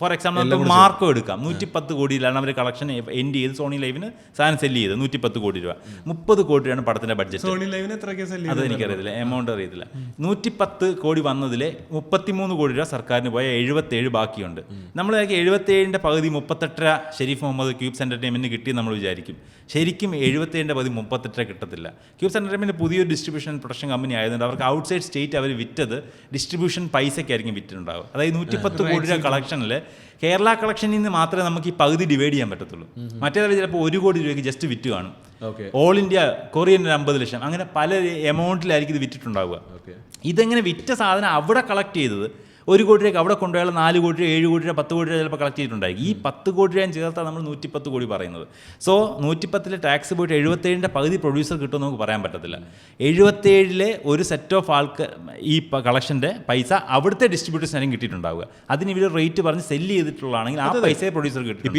For example നമുക്ക് Marco എടുക്കാം. നൂറ്റിപ്പത്ത് കോടിയിലാണ് അവർ കളക്ഷൻ എൻഡ് ചെയ്ത് സോണി ലൈവിന് സാധനം സെല്ല് ചെയ്ത്. നൂറ്റിപ്പത്ത് കോടി രൂപ. മുപ്പത് കോടി രൂപയാണ് പടത്തിന്റെ ബഡ്ജറ്റ് സോണി ലൈവിന് എത്രയൊക്കെ സെല്ല് അത് എനിക്കറിയത്തില്ല. എമൗണ്ട് അറിയത്തില്ല. നൂറ്റിപ്പത്ത് കോടി വന്നതിൽ മുപ്പത്തിമൂന്ന് കോടി രൂപ സർക്കാരിന് പോയ എഴുപത്തേഴ് ബാക്കിയുണ്ട്. നമ്മൾ എഴുപത്തേഴിന്റെ പകുതി മുപ്പത്തെട്ടര ഷെരീഫ് മുഹമ്മദ് ക്യൂബ്സ് എന്റർടൈൻമെന്റ് കിട്ടി നമ്മൾ വിചാരിക്കും. ശരിക്കും എഴുപത്തേഴിന്റെ പകുതി മുപ്പത്തെട്ടര കിട്ടത്തില്ല. ക്യൂബ്സ് എന്റർടൈൻമെന്റ് പുതിയൊരു ഡിസ്ട്രിബ്യൂഷൻ പ്രൊഡക്ഷൻ കമ്പനി ആയതുകൊണ്ട് അവർക്ക് ഔട്ട്സൈഡ് സ്റ്റേറ്റ് അവർ വിറ്റത് ഡിസ്ട്രിബ്യൂഷൻ പൈസയ്ക്കായിരിക്കും വിറ്റിട്ടുണ്ടാവുക. അതായത് നൂറ്റിപ്പത്ത് കോടി രൂപ കളക്ഷനിൽ കേരള കളക്ഷനിൽ നിന്ന് മാത്രമേ നമുക്ക് ഈ പകുതി ഡിവൈഡ് ചെയ്യാൻ പറ്റത്തുള്ളൂ. മറ്റേതായി ചിലപ്പോൾ ഒരു കോടി രൂപയ്ക്ക് ജസ്റ്റ് വിറ്റ് കാണും. ഓക്കെ ഓൾ ഇന്ത്യ കൊറിയൻ ഒരു അമ്പത് ലക്ഷം. അങ്ങനെ പല എമൗണ്ടിലായിരിക്കും ഇത് വിറ്റിട്ടുണ്ടാവുക. ഇതെങ്ങനെ വിറ്റ സാധനം അവിടെ കളക്ട് ചെയ്തത് ഒരു കോടി രൂപയ്ക്ക് അവിടെ കൊണ്ടുപോയാൽ നാല് കോടി രൂപ ഏഴ് കോടി രൂപ പത്ത് കോടി രൂപ ചിലപ്പോൾ കളക്ട് ചെയ്തിട്ടുണ്ടായിരിക്കും ഈ പത്ത് കോടി രൂപയും ചേർത്താണ് നമ്മൾ നൂറ്റിപ്പത്ത് കോടി പറയുന്നത്. സോ നൂറ്റിപ്പത്തിലെ ടാക്സ് പോയിട്ട് എഴുപത്തേഴിന്റെ പകുതി പ്രൊഡ്യൂസർ കിട്ടുമെന്ന് നമുക്ക് പറയാൻ പറ്റത്തില്ല. എഴുപത്തേഴിലെ ഒരു സെറ്റ് ഓഫ് ആൾക്ക് ഈ കളക്ഷന്റെ പൈസ അവിടുത്തെ ഡിസ്ട്രിബ്യൂട്ടേഴ്സിനായിരിക്കും കിട്ടിയിട്ടുണ്ടാവുക. അതിന് ഇവർ റേറ്റ് പറഞ്ഞ് സെല്ല് ചെയ്തിട്ടുള്ളതാണെങ്കിൽ ആ പൈസയെ പ്രൊഡ്യൂസർ കിട്ടിയിട്ടുണ്ട്